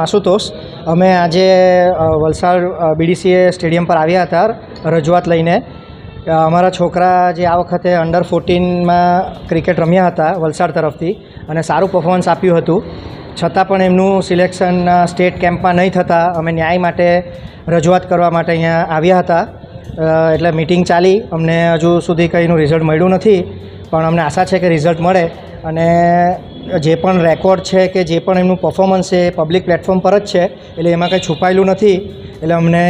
આશુતોષ. અમે આજે વલસાડ બીડીસીએ સ્ટેડિયમ પર આવ્યા હતા રજૂઆત લઈને. અમારા છોકરા જે આ વખતે અંડર ફોર્ટીનમાં ક્રિકેટ રમ્યા હતા વલસાડ તરફથી અને સારું પરફોર્મન્સ આપ્યું હતું. છતાં પણ એમનું સિલેક્શન સ્ટેટ કેમ્પમાં નહીં થતાં અમે ન્યાય માટે રજૂઆત કરવા માટે અહીંયા આવ્યા હતા. એટલે મિટિંગ ચાલી. અમને હજુ સુધી કંઈનું રિઝલ્ટ મળ્યું નથી. પણ અમને આશા છે કે રિઝલ્ટ મળે અને જે પણ રેકોર્ડ છે કે જે પણ એમનું પરફોર્મન્સ છે એ પબ્લિક પ્લેટફોર્મ પર જ છે એટલે એમાં કંઈ છુપાયેલું નથી એટલે અમને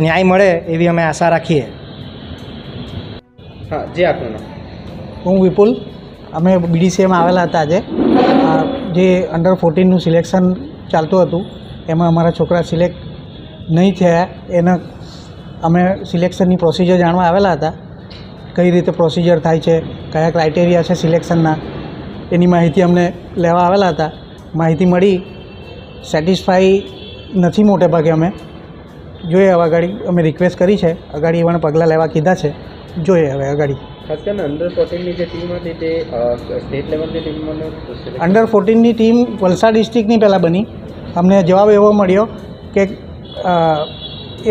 ન્યાય મળે એવી અમે આશા રાખીએ. હા જે આપનું નામ? હું વિપુલ. અમે બીડીસીએમાં આવેલા હતા આજે. જે અંડર ફોર્ટીનનું સિલેક્શન ચાલતું હતું એમાં અમારા છોકરા સિલેક્ટ નહીં થયા. એના અમે સિલેક્શનની પ્રોસિજર જાણવા આવેલા હતા. કઈ રીતે પ્રોસિજર થાય છે કયા ક્રાઇટેરિયા છે સિલેક્શનના એની માહિતી અમને લેવા આવેલા હતા. માહિતી મળી સેટિસ્ફાઈ નથી મોટે ભાગે અમે. જોઈએ હવે અગાડી અમે રિક્વેસ્ટ કરી છે. અગાડી એવાને પગલાં લેવા કીધા છે. જોઈએ હવે અગાડી. ખાસ કરીને અંડર ફોર્ટીનની જે ટીમ હતી તે સ્ટેટ લેવલની ટીમ અંડર ફોર્ટીનની ટીમ વલસાડ ડિસ્ટ્રિક્ટની પહેલાં બની. અમને જવાબ એવો મળ્યો કે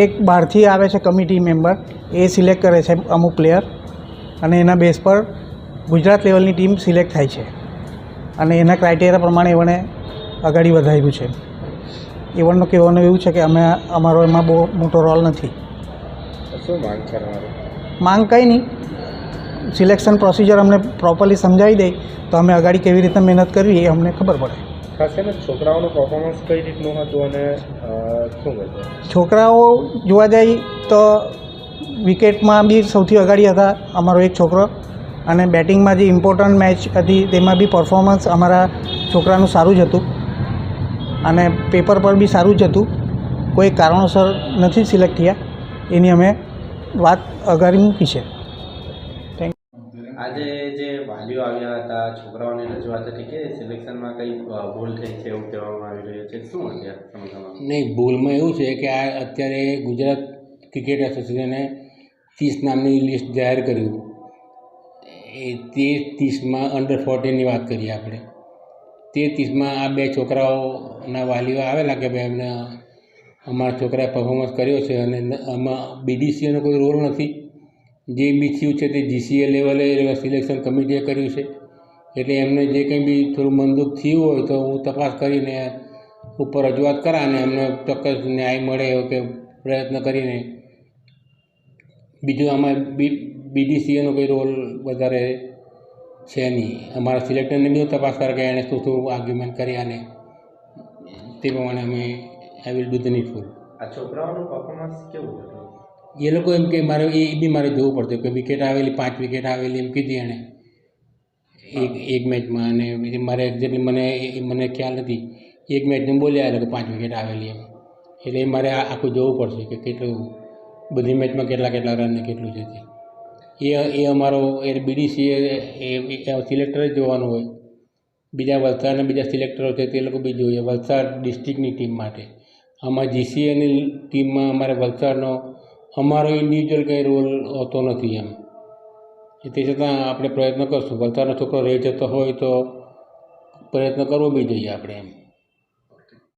એક બહારથી આવે છે કમિટી મેમ્બર એ સિલેક્ટ કરે છે અમુક પ્લેયર અને એના બેઝ પર ગુજરાત લેવલની ટીમ સિલેક્ટ થાય છે. અને એના ક્રાઇટેરિયા પ્રમાણે એવણે આગળ વધાર્યું છે. એવણનું કહેવાનું એવું છે કે અમે અમારો એમાં બહુ મોટો રોલ નથી. શું માંગ છે માંગ કંઈ નહીં. સિલેક્શન પ્રોસિજર અમને પ્રોપરલી સમજાવી દે તો અમે આગળ કેવી રીતે મહેનત કરવી એ અમને ખબર પડે. ખાસ કરીને છોકરાઓનું પરફોર્મન્સ કઈ રીતનું હતું અને શું છોકરાઓ જોવા જાય તો વિકેટમાં બી સૌથી અગાડી હતા અમારો એક છોકરો. અને બેટિંગમાં જે ઇમ્પોર્ટન્ટ મેચ હતી તેમાં બી પરફોર્મન્સ અમારા છોકરાનું સારું જ હતું. અને પેપર પર બી સારું જ હતું. કોઈ કારણોસર નથી સિલેક્ટ થયા. એની અમે વાત અગાડી મૂકી છે. આજે જે વાલીઓ આવ્યા હતા છોકરાઓની રજૂઆત હતી કે સિલેક્શનમાં કંઈ ભૂલ થઈ છે એવું કહેવામાં આવી રહ્યું છે. શું અત્યારે નહીં ભૂલમાં એવું છે કે આ અત્યારે ગુજરાત ક્રિકેટ એસોસિએશને ત્રીસ નામની લિસ્ટ જાહેર કર્યું એ તે ત્રીસમાં અંડર ફોર્ટીનની વાત કરીએ આપણે. તે ત્રીસમાં આ બે છોકરાઓના વાલીઓ આવેલા કે ભાઈ એમને અમારા છોકરાએ પરફોર્મન્સ કર્યો છે અને આમાં બીડીસીએનો કોઈ રોલ નથી. જે બી થયું છે તે જીસીએ લેવલે સિલેક્શન કમિટીએ કર્યું છે. એટલે એમને જે કંઈ બી થોડું મનદુખ થયું હોય તો હું તપાસ કરીને ઉપર રજૂઆત કરા અને એમને ચોક્કસ ન્યાય મળે કે પ્રયત્ન કરીને. બીજું આમાં બી બીડીસીએનો કોઈ રોલ વધારે છે નહીં. અમારા સિલેક્ટરને બી તપાસ કરે કે એણે શું શું આર્ગ્યુમેન્ટ કર્યા ને તે પ્રમાણે અમે I will do the needful આ છોકરાઓનું પરફોર્મન્સ કેવું હતું? એ લોકો એમ કે મારે એ બી મારે જોવું પડતું કે વિકેટ આવેલી પાંચ વિકેટ આવેલી એમ કીધી એણે. એક એક મેચમાં અને મારે એક્ઝેક્ટલી મને મને ખ્યાલ નથી. એક મેચની બોલ્યા એ લોકો પાંચ વિકેટ આવેલી એમ. એટલે એ મારે આ- આખું જોવું પડશે કે કેટલું બધી મેચમાં કેટલા કેટલા રન ને કેટલું છે તે. એ એ અમારો એ બીડીસી એ સિલેક્ટર જ જોવાનું હોય. બીજા વલસાડના બીજા સિલેક્ટરો છે તે લોકો બી જોઈએ, વલસાડ ડિસ્ટ્રિક્ટની ટીમ માટે. આમાં જીસીએની ટીમમાં અમારે વલસાડનો, અમારો ઇન્ડિવિજ્યુઅલ કંઈ રોલ હોતો નથી એમ. તે છતાં આપણે પ્રયત્ન કરશું. વલસાડનો છોકરો રહી જતો હોય તો પ્રયત્ન કરવો બી જોઈએ આપણે એમ.